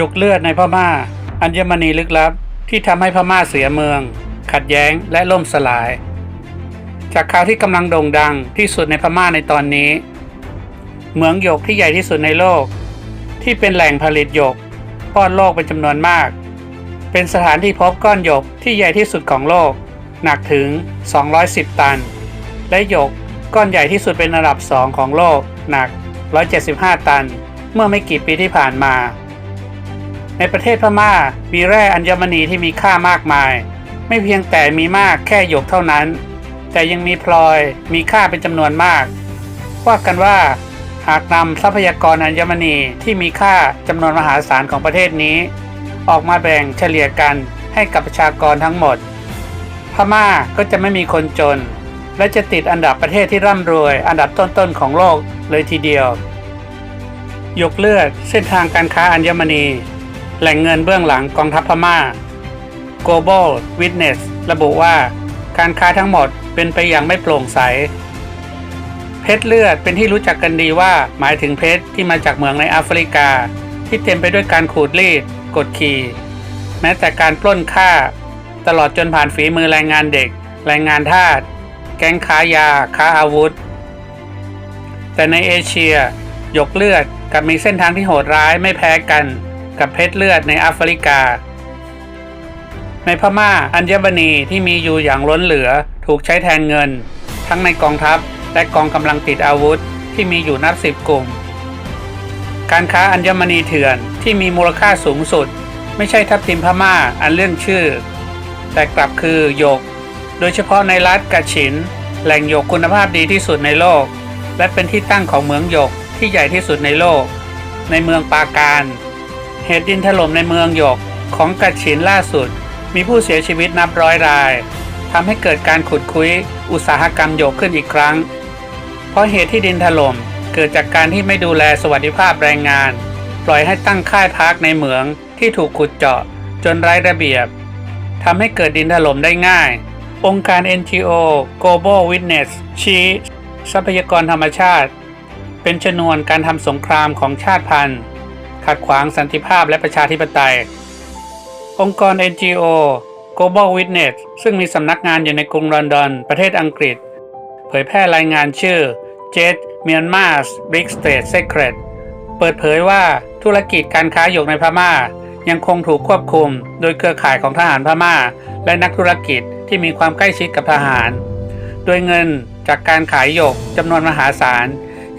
หยกเลือดในพม่า อัญมณีลึกลับ ที่ทำให้พม่าเสียเมือง ขัดแย้งและล่มสลาย จากข่าวที่กำลังโด่งดังที่สุดในพม่าในตอนนี้ เหมืองหยกที่ใหญ่ที่สุดในโลก ที่เป็นแหล่งผลิตหยกป้อนโลกเป็นจำนวนมาก เป็นสถานที่พบก้อนหยกที่ใหญ่ที่สุดของโลก หนักถึง 210 ตัน และหยกก้อนใหญ่ที่สุดเป็นอันดับสองของโลก หนัก 175 ตัน เมื่อไม่กี่ปีที่ผ่านมา ในประเทศพม่า มีแร่อัญมณีที่มีค่ามากมาย ไม่เพียงแต่มีมากแค่หยกเท่านั้น แต่ยังมีพลอยมีค่าเป็นจำนวนมาก ว่ากันว่าหากนำทรัพยากรอัญมณีที่มีค่าจำนวนมหาศาลของประเทศนี้ ออกมาแบ่งเฉลี่ยกันให้กับประชากรทั้งหมด พม่าก็จะไม่มีคนจน และจะติดอันดับประเทศที่ร่ำรวย อันดับต้นๆของโลกเลยทีเดียว ยกเลือดเส้นทางการค้าอัญมณี แหล่งเงินเบื้องหลังกองทัพพม่า Global Witness ระบุว่า การค้าทั้งหมดเป็นไปอย่างไม่โปร่งใส เพชรเลือดเป็นที่รู้จักกันดีว่าหมายถึงเพชรที่มาจากเมืองในแอฟริกา ที่เต็มไปด้วยการขูดรีด กดขี่ แม้แต่การปล้นฆ่า ตลอดจนผ่านฝีมือแรงงานเด็ก แรงงานทาสแก๊งค้ายา ค้าอาวุธ แต่ในเอเชีย หยกเลือดกับมีเส้นทางที่โหดร้ายไม่แพ้กัน กับเพชรเลือดในแอฟริกา ในพม่าอัญมณีที่มีอยู่อย่างล้นเหลือถูกใช้แทนเงิน ทั้งในกองทัพและกองกำลังติดอาวุธที่มีอยู่นับสิบกลุ่ม การค้าอัญมณีเถื่อนที่มีมูลค่าสูงสุด ไม่ใช่ทัพทิมพม่าอันเรื่องชื่อ แต่กลับคือหยก โดยเฉพาะในรัฐกาฉิน แหล่งหยกคุณภาพดีที่สุดในโลก และเป็นที่ตั้งของเหมืองหยกที่ใหญ่ที่สุดในโลก ในเมืองปาการ เหตุดินถล่มในเมืองหยกของกาฉินล่าสุด มีผู้เสียชีวิตนับร้อยรายทำให้เกิดการขุดคุ้ยอุตสาหกรรมหยกขึ้นอีกครั้ง เพราะเหตุที่ดินถล่มเกิดจากการที่ไม่ดูแลสวัสดิภาพแรงงาน ปล่อยให้ตั้งค่ายพักในเหมืองที่ถูกขุดเจาะจนไร้ระเบียบทำให้เกิดดินถล่มได้ง่าย องค์การ NGO Global Witness ชี้ทรัพยากรธรรมชาติ เป็นชนวนการทำสงครามของชาติพันธุ์ ขัดขวางสันติภาพและประชาธิปไตย องค์กร NGO Global Witness ซึ่งมีสำนักงานอยู่ในกรุงลอนดอน ประเทศอังกฤษ เผยแพร่รายงานชื่อ Jet Myanmar's Big State Secret เปิดเผยว่าธุรกิจการค้าหยกในพม่า ยังคงถูกควบคุม โดยเครือข่ายของทหารพม่า และนักธุรกิจที่มีความใกล้ชิดกับทหาร โดยเงินจากการขายหยกจำนวนมหาศาล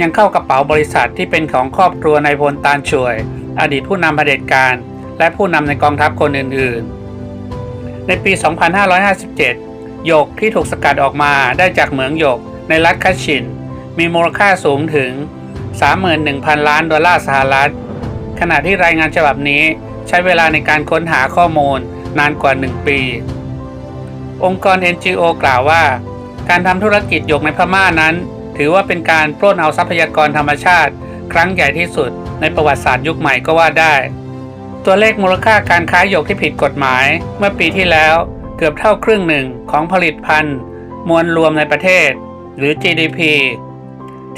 ยังเข้ากระเป๋าบริษัทที่เป็นของครอบครัวนายพลตาลช่วย อดีตผู้นำเผด็จการ และผู้นำในกองทัพคนอื่นๆ ในปี 2557 หยกที่ถูกสกัดออกมาได้จากเหมืองหยกในรัฐคัชชิน มีมูลค่าสูงถึง 31,000 ล้านดอลลาร์สหรัฐ ขณะที่รายงานฉบับนี้ใช้เวลาในการค้นหาข้อมูลนานกว่า 1 ปี องค์กร NGO กล่าวว่า การทำธุรกิจหยกในพม่านั้น ถือว่าเป็นการปล้นเอาทรัพยากรธรรมชาติ ครั้งใหญ่ที่สุดในประวัติศาสตร์ยุคใหม่ก็ว่าได้ ตัวเลขมูลค่าการค้าหยกที่ผิดกฎหมาย เมื่อปีที่แล้วเกือบเท่าครึ่งหนึ่งของผลิตภัณฑ์ มวลรวมในประเทศ หรือ GDP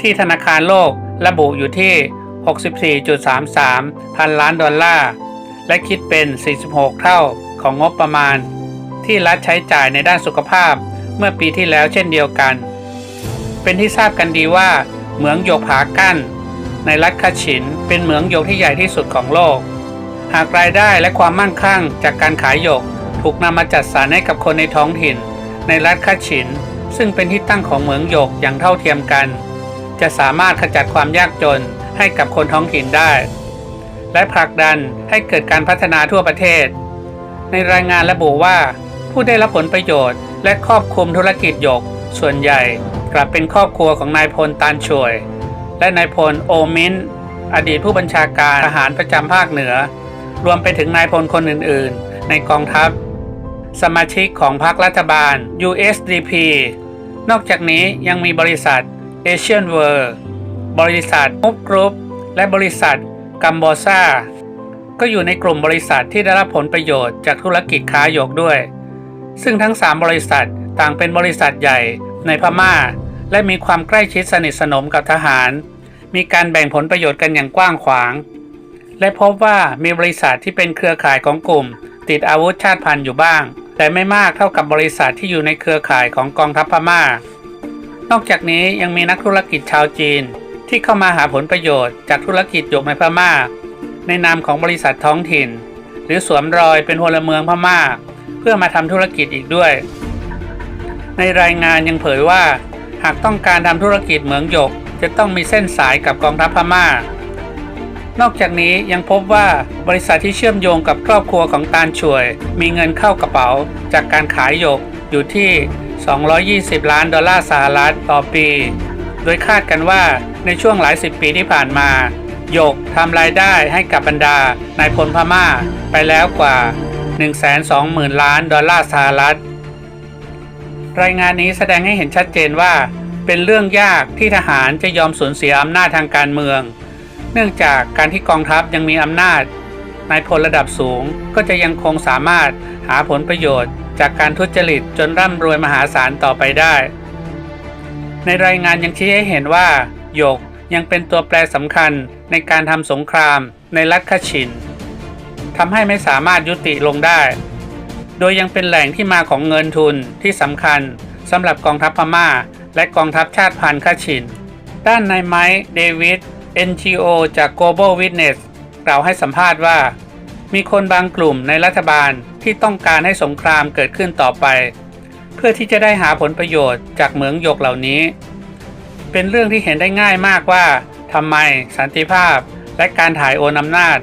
ที่ธนาคารโลกระบุอยู่ที่ 64.33 พันล้านดอลลาร์ และคิดเป็น 46 เท่าของงบประมาณ ที่รัฐใช้จ่ายในด้านสุขภาพเมื่อปีที่แล้วเช่นเดียวกัน เป็นที่ทราบกันดีว่า เหมืองหยกผากั้น ในรัฐคาชินเป็นเหมืองหยกที่ใหญ่ที่สุดของโลก หากรายได้และความมั่งคั่งจากการขายหยกถูกนำมาจัดสรรให้กับคนในท้องถิ่น ในรัฐคาชิน ซึ่งเป็นที่ตั้งของเหมืองหยกอย่างเท่าเทียมกัน จะสามารถขจัดความยากจนให้กับคนท้องถิ่นได้ และผลักดันให้เกิดการพัฒนาทั่วประเทศ ในรายงานระบุว่า ผู้ได้รับผลประโยชน์และครอบคลุมธุรกิจหยกส่วนใหญ่ กลับเป็นครอบครัวของนายพลตานช่วย และนายพลโอมินอดีตผู้บัญชาการทหารประจำภาคเหนือ รวมไปถึงนายพลคนอื่นๆ ในกองทัพ สมาชิกของพรรครัฐบาล USDP นอกจากนี้ยังมีบริษัท Asian World บริษัทมุกกรุ๊ปและบริษัทกัมโบซาก็อยู่ในกลุ่มบริษัทที่ได้รับผลประโยชน์จากธุรกิจค้าหยกด้วย ซึ่งทั้ง 3 บริษัทต่างเป็นบริษัทใหญ่ในพม่า และมีความใกล้ชิดสนิทสนมกับทหาร มีการแบ่งผลประโยชน์กันอย่างกว้างขวาง และพบว่ามีบริษัทที่เป็นเครือข่ายของกลุ่ม ติดอาวุธชาติพันธุ์อยู่บ้าง แต่ไม่มากเท่ากับบริษัทที่อยู่ในเครือข่ายของกองทัพพม่า นอกจากนี้ยังมีนักธุรกิจชาวจีน ที่เข้ามาหาผลประโยชน์จากธุรกิจหยกในพม่า ในนามของบริษัทท้องถิ่น หรือสวมรอยเป็นพลเมืองพม่า เพื่อมาทำธุรกิจอีกด้วย ในรายงานยังเผยว่า หากต้องการทำธุรกิจเหมืองหยก จะต้องมีเส้นสายกับกองทัพพม่า นอกจากนี้ยังพบว่าบริษัทที่เชื่อมโยงกับครอบครัวของตาลช่วย มีเงินเข้ากระเป๋าจากการขายหยกอยู่ที่ 220 ล้านดอลลาร์สหรัฐต่อปี โดยคาดกันว่าในช่วงหลายสิบปีที่ผ่านมาหยกทำรายได้ให้กับบรรดานายพลพม่าไปแล้วกว่า 120,000 ล้านดอลลาร์สหรัฐ รายงานนี้แสดงให้เห็นชัดเจนว่า เป็นเรื่องยากที่ทหารจะยอมสูญเสียอำนาจทางการเมือง เนื่องจากการที่กองทัพยังมีอำนาจนายพลระดับสูงก็จะยังคงสามารถหาผลประโยชน์ จากการทุจริตจนร่ำรวยมหาศาลต่อไปได้ ในรายงานยังชี้ให้เห็นว่าหยกยังเป็นตัวแปรสำคัญในการทำสงครามในรัฐคชินทำให้ไม่สามารถยุติลงได้ โดยยังเป็นแหล่งที่มาของเงินทุนที่สำคัญสำหรับกองทัพพม่า และกองทัพชาติพันธุ์คาชิน ด้านนายไมค์เดวิด NGO จาก Global Witness กล่าวให้สัมภาษณ์ว่า มีคนบางกลุ่มในรัฐบาลที่ต้องการให้สงครามเกิดขึ้นต่อไป เพื่อที่จะได้หาผลประโยชน์จากเหมืองหยกเหล่านี้ เป็นเรื่องที่เห็นได้ง่ายมากว่าทำไมสันติภาพและการถ่ายโอนอำนาจ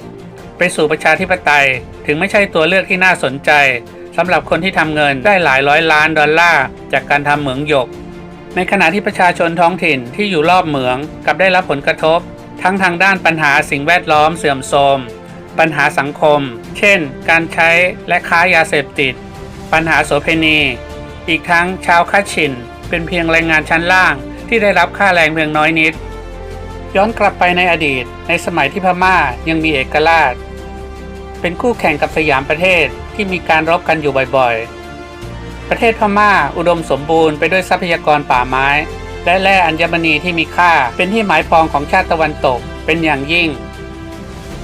ไปสู่ประชาธิปไตยถึงไม่ใช่ตัวเลือกที่น่าสนใจำหรับคนที่ทำเงินได้หลายร้อยล้านดอลลาร์จากการทำเหมืองหยก ในขณะที่ประชาชนท้องถิ่นที่อยู่รอบเหมืองกับได้รับผลกระทบ ทั้งทางด้านปัญหาสิ่งแวดล้อมเสื่อมโทรม ปัญหาสังคม เช่น การใช้และค้ายาเสพติด ปัญหาโสเพณี อีกทั้งชาวคัตชิน เป็นเพียงแรงงานชั้นล่างที่ได้รับค่าแรงเพียงน้อยนิด ย้อนกลับไปในอดีต ในสมัยที่พม่ายังมีเอกราช เป็นคู่แข่งกับสยามประเทศ ที่มีการรบกันอยู่บ่อยๆ ประเทศพม่าอุดมสมบูรณ์ไปด้วยทรัพยากรป่าไม้ และแร่อัญมณีที่มีค่าเป็นที่หมายปองของชาติตะวันตกเป็นอย่างยิ่ง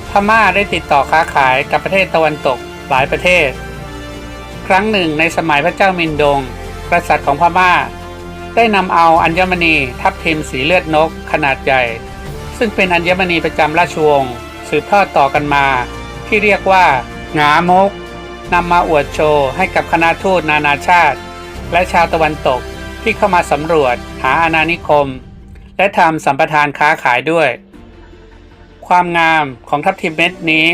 พม่าได้ติดต่อค้าขายกับประเทศตะวันตกหลายประเทศ ครั้งหนึ่งในสมัยพระเจ้ามินดง กษัตริย์ของพม่า ได้นำเอาอัญมณีทับทิมสีเลือดนกขนาดใหญ่ ซึ่งเป็นอัญมณีประจำราชวงศ์สืบทอดต่อกันมา ที่เรียกว่างามก นำมาอวดโชว์ให้กับคณะทูตนานาชาติ และชาวตะวันตกที่เข้ามาสำรวจหาอาณานิคม และทำสัมปทานค้าขายด้วย ความงามของทับทิมเม็ดนี้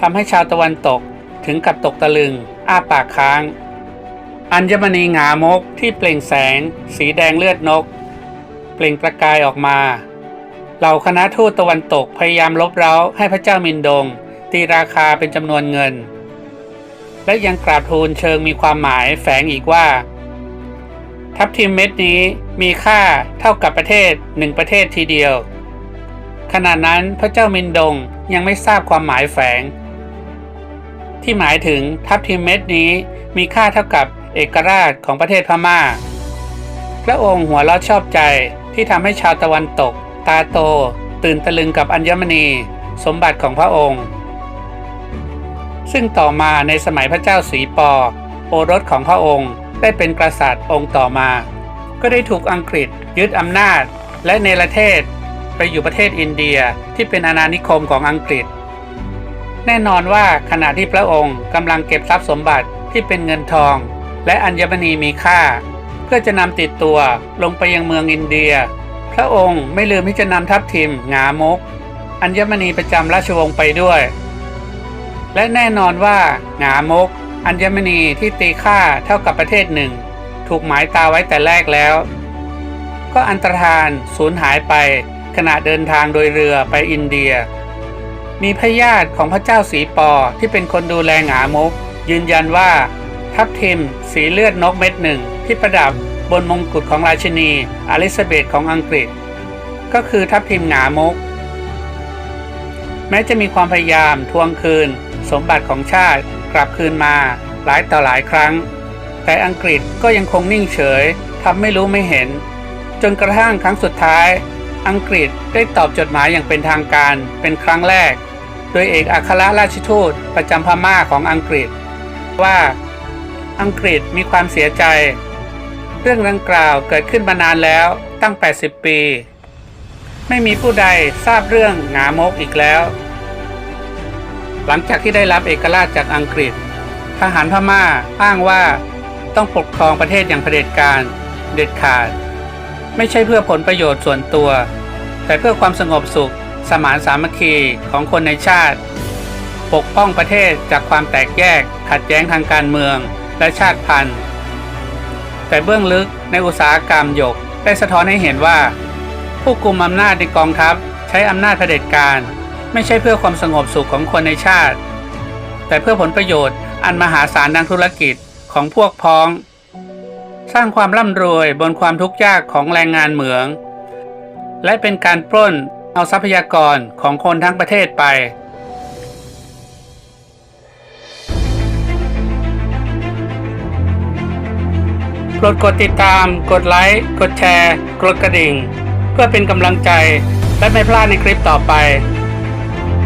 ทำให้ชาวตะวันตกถึงกับตกตะลึง อ้าปากค้าง อัญมณีหงามกที่เปล่งแสง สีแดงเลือดนก เปล่งประกายออกมา เหล่าคณะทูตตะวันตกพยายามลบเร้าให้พระเจ้ามินดง ตีราคาเป็นจำนวนเงิน และยังกราบทูลเชิงมีความหมายแฝงอีกว่า ทับทิมเม็ดนี้มีค่าเท่ากับประเทศหนึ่งประเทศทีเดียว ขณะนั้นพระเจ้ามินดงยังไม่ทราบความหมายแฝง ที่หมายถึงทับทิมเม็ดนี้มีค่าเท่ากับเอกราชของประเทศพม่า พระองค์หัวเราะชอบใจที่ทำให้ชาวตะวันตก ตาโต ตื่นตะลึงกับอัญมณี สมบัติของพระองค์ ซึ่งต่อมาในสมัยพระเจ้าสีปอ โอรสของพระองค์ได้เป็นกษัตริย์องค์ต่อมา ก็ได้ถูกอังกฤษยึดอำนาจ และเนรเทศไปอยู่ประเทศอินเดียที่เป็นอาณานิคมของอังกฤษ แน่นอนว่าขณะที่พระองค์กำลังเก็บทรัพย์สมบัติที่เป็นเงินทอง และอัญมณีมีค่า เพื่อจะนำติดตัวลงไปยังเมืองอินเดีย พระองค์ไม่ลืมที่จะนำทัพทิมงามก อัญมณีประจำราชวงศ์ไปด้วย และแน่นอนว่าหงามก อัญมณีที่ตีค่าเท่ากับประเทศหนึ่ง ถูกหมายตาไว้แต่แรกแล้ว ก็อันตรธานสูญหายไปขณะเดินทางโดยเรือไปอินเดีย มีพญาติของพระเจ้าสีปอที่เป็นคนดูแลหงามก ยืนยันว่า ทับทิมสีเลือดนกเม็ดหนึ่งที่ประดับบนมงกุฎของราชินีอลิซาเบธของอังกฤษ ก็คือทับทิมหงามก แม้จะมีความพยายามทวงคืน สมบัติของชาติกลับคืนมาหลายต่อหลายครั้ง แต่อังกฤษก็ยังคงนิ่งเฉยทำไม่รู้ไม่เห็น จนกระทั่งครั้งสุดท้าย อังกฤษได้ตอบจดหมายอย่างเป็นทางการเป็นครั้งแรก โดยเอกอัครราชทูตประจำพม่าของอังกฤษ ว่าอังกฤษมีความเสียใจ เรื่องดังกล่าวเกิดขึ้นมานานแล้วตั้ง 80 ปี ไม่มีผู้ใดทราบเรื่องหงามกอีกแล้ว หลังจากที่ได้รับเอกราชจากอังกฤษ ทหารพม่าอ้างว่าต้องปกครองประเทศอย่างเผด็จการเด็ดขาด ไม่ใช่เพื่อผลประโยชน์ส่วนตัว แต่เพื่อความสงบสุข สมานสามัคคีของคนในชาติ ปกป้องประเทศจากความแตกแยกขัดแย้งทางการเมืองและชาติพันธุ์ แต่เบื้องลึกในอุตสาหกรรมหยกได้สะท้อนให้เห็นว่า ผู้กลุ่มอำนาจในกองทัพใช้อำนาจเผด็จการ ไม่ใช่เพื่อความสงบสุขของคนในชาติ แต่เพื่อผลประโยชน์อันมหาศาลทางธุรกิจของพวกพ้อง สร้างความร่ำรวยบนความทุกข์ยากของแรงงานเหมือง และเป็นการปล้นเอาทรัพยากรของคนทั้งประเทศไปโปรดกดติดตาม กดไลค์ กดแชร์ กดกระดิ่ง เพื่อเป็นกำลังใจ และไม่พลาดในคลิปต่อไป